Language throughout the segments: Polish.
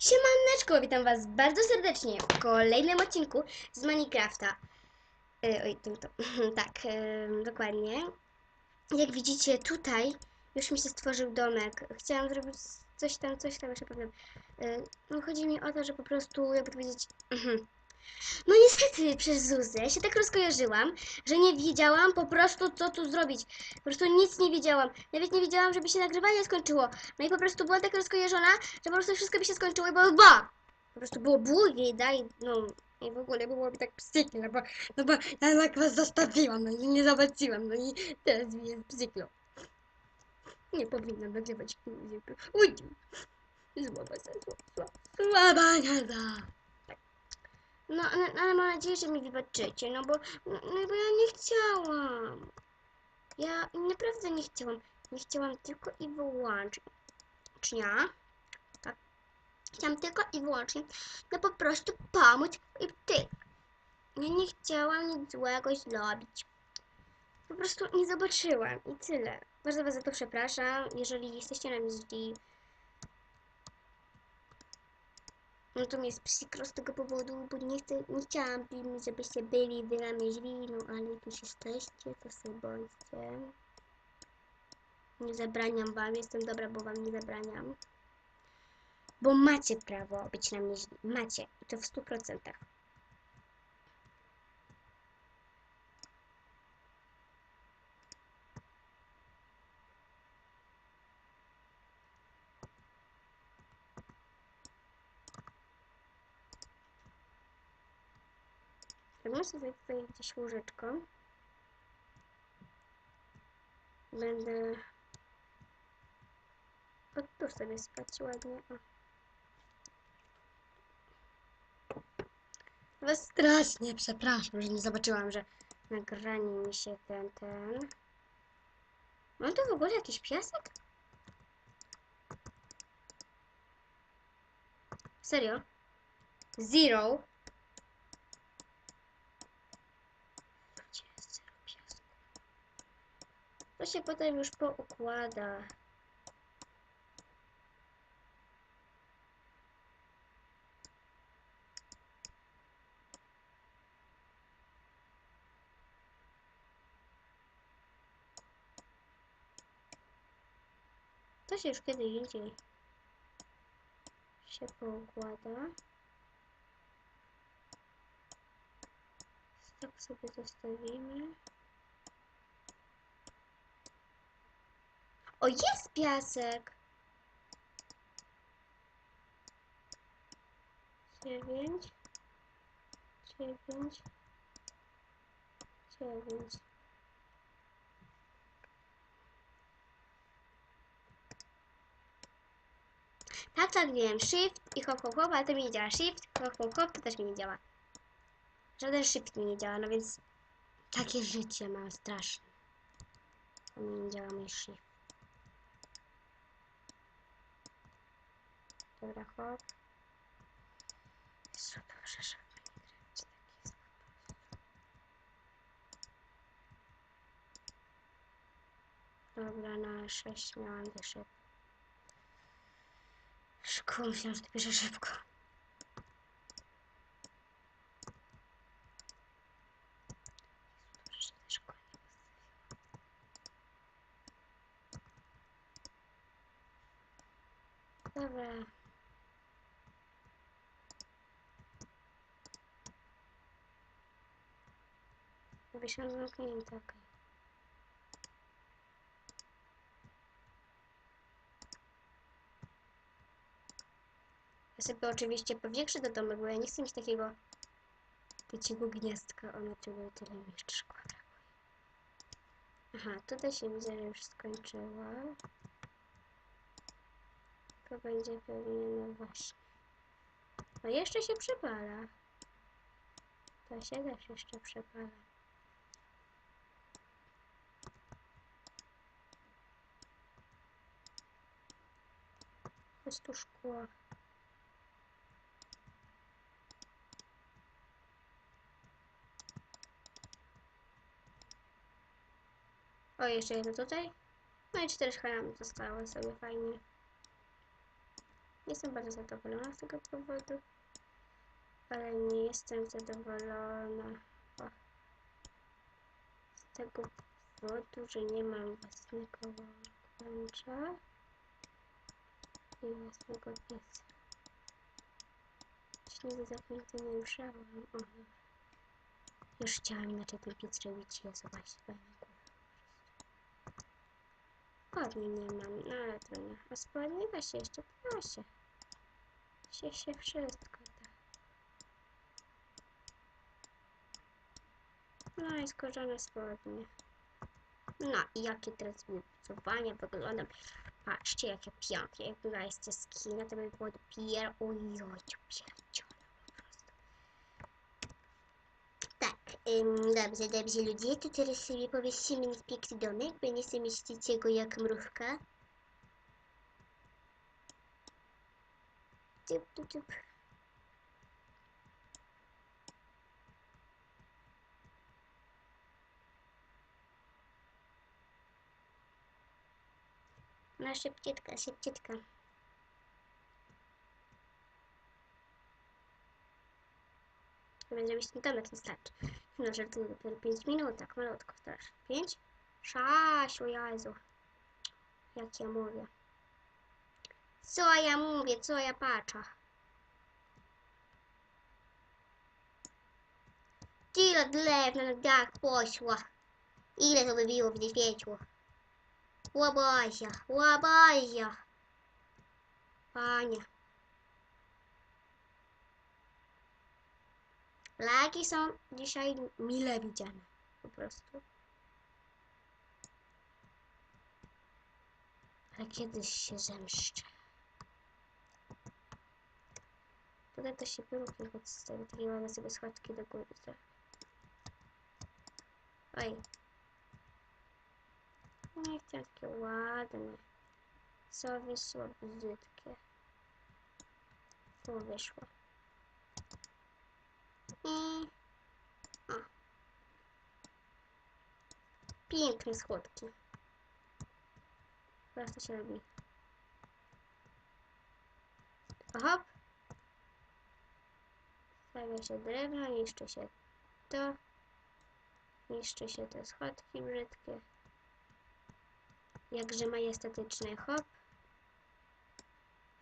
Siemaneczko, witam was bardzo serdecznie w kolejnym odcinku z Minecrafta. E, oj, to, to, tak, e, dokładnie. Jak widzicie tutaj już mi się stworzył domek. Chciałam zrobić coś tam, coś tam, jeszcze powiem. E, no chodzi mi o to, że po prostu, jakby to powiedzieć... No niestety przez Zuzę się tak rozkojarzyłam, że nie wiedziałam po prostu co tu zrobić. Po prostu nic nie wiedziałam. Nawet nie wiedziałam, żeby się nagrywanie skończyło. No i po prostu byłam tak rozkojarzona, że po prostu wszystko by się skończyło i było ba! Po prostu było błogie, daj, no i w ogóle byłoby tak psykno, no bo, no bo ja tak was zostawiłam, no i nie zobaczyłam, no i teraz mi jest psykno. Nie powinnam nagrywać filmu. Uj! Słaba, słaba, słaba jazda. No, ale, ale mam nadzieję, że mi wybaczycie, no bo, no, no bo ja nie chciałam. Ja naprawdę nie chciałam. Nie chciałam tylko i wyłącznie. Tak. Chciałam tylko i wyłącznie, no po prostu pomóc i ty. Ja nie chciałam nic złego zrobić. Po prostu nie zobaczyłam i tyle. Bardzo was za to przepraszam, jeżeli jesteście na mnie źli. No to mi jest przykro z tego powodu, bo nie, chcę, nie chciałam, żebyście byli wy na mnie źli, no ale jak już jesteście, to sobie bądźcie. Nie zabraniam wam, jestem dobra, bo wam nie zabraniam. Bo macie prawo być na mnie źli, macie, i to w stu procentach. Zrobimy sobie tutaj gdzieś łóżeczko. Będę... O, sobie spać ładnie. O. Was strasznie przepraszam, że nie zobaczyłam, że nagranie mi się ten, ten... Mam tu w ogóle jakiś piasek? Serio? Zero? Gdzie jest zero piasku? To się potem już poukłada. To się już kiedy indziej się poukłada. Tak sobie zostawimy. O, jest piasek! Dziewięć. Dziewięć. Dziewięć. Tak, tak, wiem. Shift i hop, hop, hop, ale to mi nie działa. Shift, hop, hop, hop, to też mi nie działa. Żaden shift mi nie działa, no więc takie życie mam straszne. To mi nie działa mój shift. Dobra, hop. Jezu, dobrze, żeby nie grać taki. Dobra, na 6 miałam jeszcze. Szkoła, myślałam, że to bierze szybko. Dobrze, Dobra. Wysiądę zamknięte, okej. Ja sobie oczywiście powiększę do domu, bo ja nie chcę mieć takiego takiego gniazdka. One czegoś tyle mi jeszcze. Aha, tutaj się widzę, że już skończyła. To będzie pewnie, no właśnie. No jeszcze się przepala. To się też jeszcze przepala. Jest szkło. O, jeszcze jedno tutaj. No i cztery szklane zostały sobie fajnie. Jestem bardzo zadowolona z tego powodu, ale nie jestem zadowolona o, z tego powodu, że nie mam własnego workbencha i własnego pieca. Już nigdy za pięknie nie ruszałam. O, dobra. Już chciałam inaczej ten piec robić. Ja zobaczcie, góra. Spodni nie mam, no ale to nie. A spodni da się jeszcze, da się. Się wszystko da. No i skórzane spodnie. No i jakie teraz wypracowania wyglądam. Patrzcie jakie pięknie, jak jest skina, to by było dopiero ojoj, pierdziele po prostu. Tak, ym, dobrze, dobrze ludzie, to teraz sobie powiedzmy mi piękny domek, bo nie sobie myślicie go jak mrówka. Tup, tup, tup. No szybciutka, szybciutka. Żeby zrobić ten domek wystarczy. No żartuję dopiero 5 minut, tak malutko strasznie. 5? 6, o Jezu. Jak ja mówię. Co ja mówię, co ja patrzę. Tyle drewna na dach poszło. Ile to by było w świeciło? Łabazia, łabazia. Panie. Lagi są dzisiaj mile widziane. Po prostu. Ale kiedyś się zemszczę. Tutaj to się piórkiem podstawi. Takie ładne sobie schodki do góry. Oj. Nie chcę takie ładne. Co wyszło brzydkie. Co wyszło. I... O. Piękne schodki. Teraz to się robi. Hop. Stawia się drewno, niszczy się to. Niszczy się te schodki brzydkie. Jakże majestatyczne. Hop.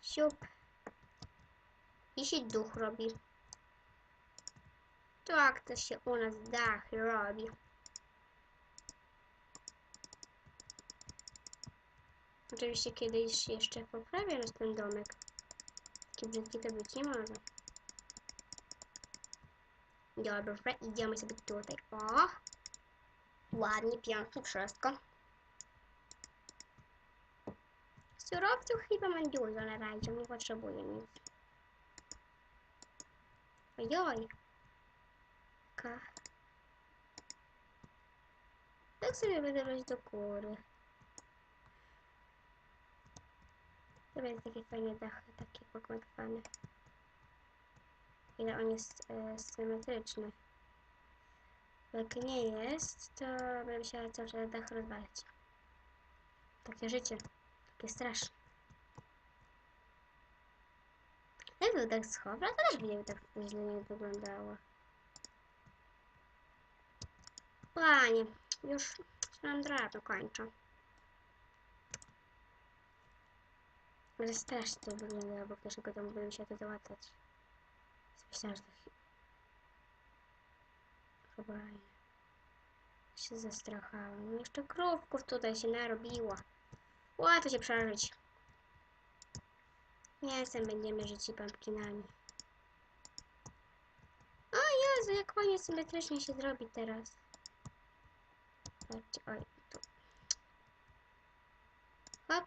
Siup. I się duch robi. Tak to się u nas dach robi. Oczywiście kiedyś jeszcze poprawię ten domek. Taki brzydki to być nie może. Dobrze, idziemy sobie tutaj. O! Ładnie, pięknie, wszystko. Surowców chyba mam dużo na razie, nie potrzebuję nic. Ojoj. Ka. Tak sobie będę wejść do góry. To będzie takie fajne dachy, takie pogmatwane. Ile on jest e, symetryczny. Jak nie jest, to będę musiała cały czas dach rozwalać. Takie życie. Takie straszne. Jakby tak schował, to też by tak źle nie wyglądało. Panie, już drewno kończę. Ale strasznie to wyglądało, bo w naszego domu będę się to załatwiać. Myślałam, że to chyba nie. się zastrachałam. Jeszcze krówków tutaj się narobiło. Łatwo się przeżyć. Mięsem będziemy żyć pumpkinami. O Jezu, jak fajnie symetrycznie się zrobi teraz. Patrzcie, oj, tu. Hop.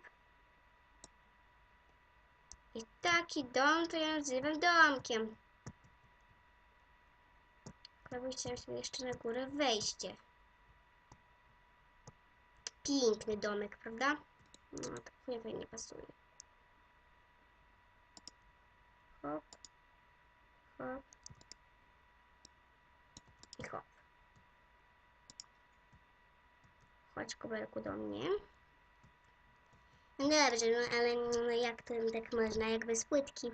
I taki dom to ja nazywam domkiem. Chciałbym sobie jeszcze na górę wejście. Piękny domek, prawda? No, tak nie fajnie pasuje. Hop. Hop. I hop. Chodź, kubelku, do mnie. No dobrze, no ale no jak to tak można, jak bez płytki?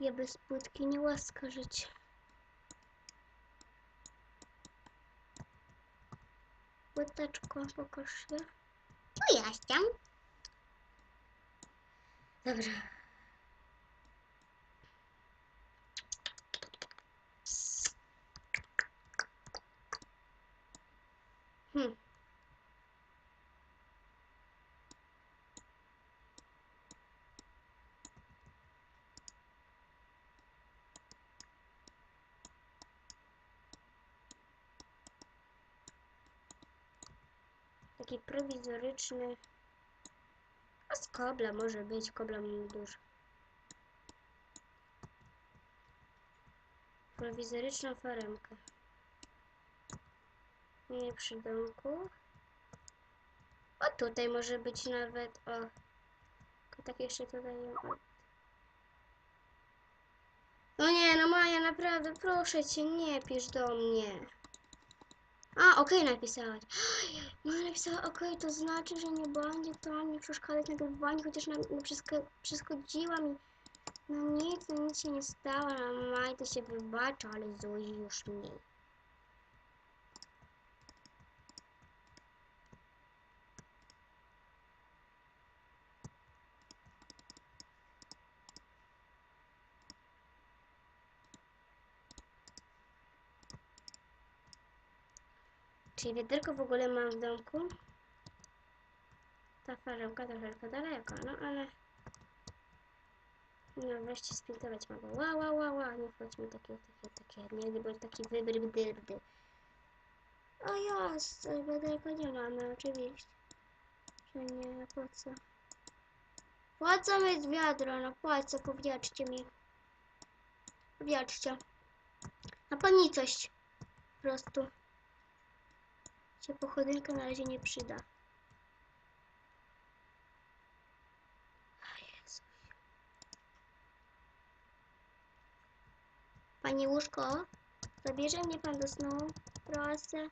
Ja bez płytki nie łaska żyć. Płyteczko, pokaż się. Tu jestem. Dobra. Hmm. Taki prowizoryczny. A z kobla może być, kobla mam dużo. Prowizoryczną faremkę. Nie przy domku. O, tutaj może być nawet, o. Tak jeszcze tutaj. No nie, no Maja, naprawdę, proszę cię, nie pisz do mnie. A, okej napisałaś. Maja napisała, okej, to znaczy, że nie będzie to mi przeszkadzać na nagrywaniu, chociaż na, na przeszkodziła mi. No nic, no nic się nie stało, no Maja to się wybacza, ale Zuzi już mniej. Czyli wiaderko w ogóle mam w domku. Ta faremka troszeczkę daleko, no ale... No wreszcie spintować mogę. Ła, ła, ła, ła, nie wchodźmy takie, takie, takie, nie gdyby taki wybry, bdyrdy. O jest, wiaderko nie mamy, oczywiście. Że nie, po co? Po co mieć wiadro, no po co, powiedzcie mi. Powiedzcie. Na pani coś. Po prostu się pochodynka na razie nie przyda. Panie łóżko, zabierze mnie pan do snu, proszę.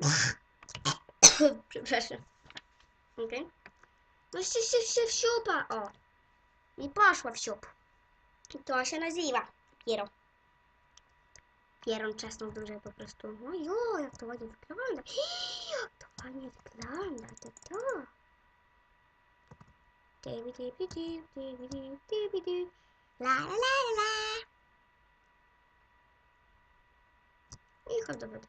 Przepraszam. Okej. No się, się, się wsiupa, o. I poszła w siup. I to się nazywa pieron. Pieron czasem duże po prostu. No jo, jak to ładnie wygląda. Jak to ładnie wygląda, to to. Dibi, dibi, dibi, dibi, dibi, dibi, dibi. La, la, la, la. I chodź do wody.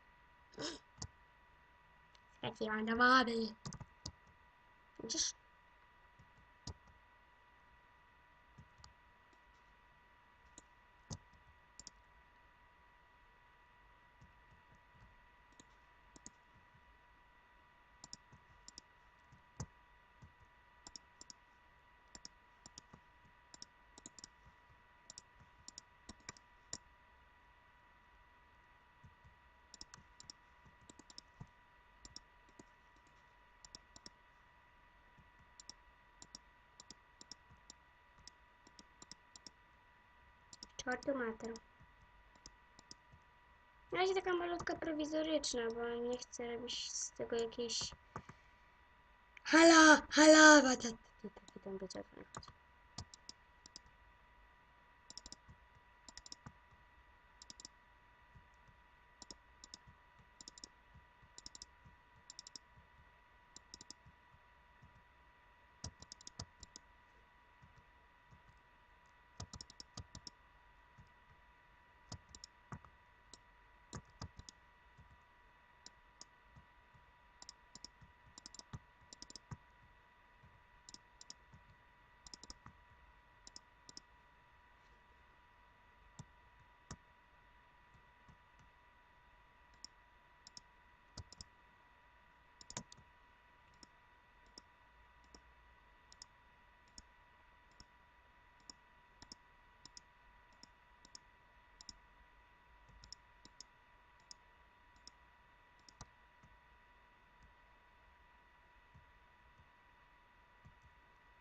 Skaciłam do wody. Widzisz? Czwarty matę. Na razie taka malutka prowizoryczna, bo nie chcę robić z tego jakiejś... Halo, halo, bo to...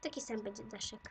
Taki sam będzie daszek.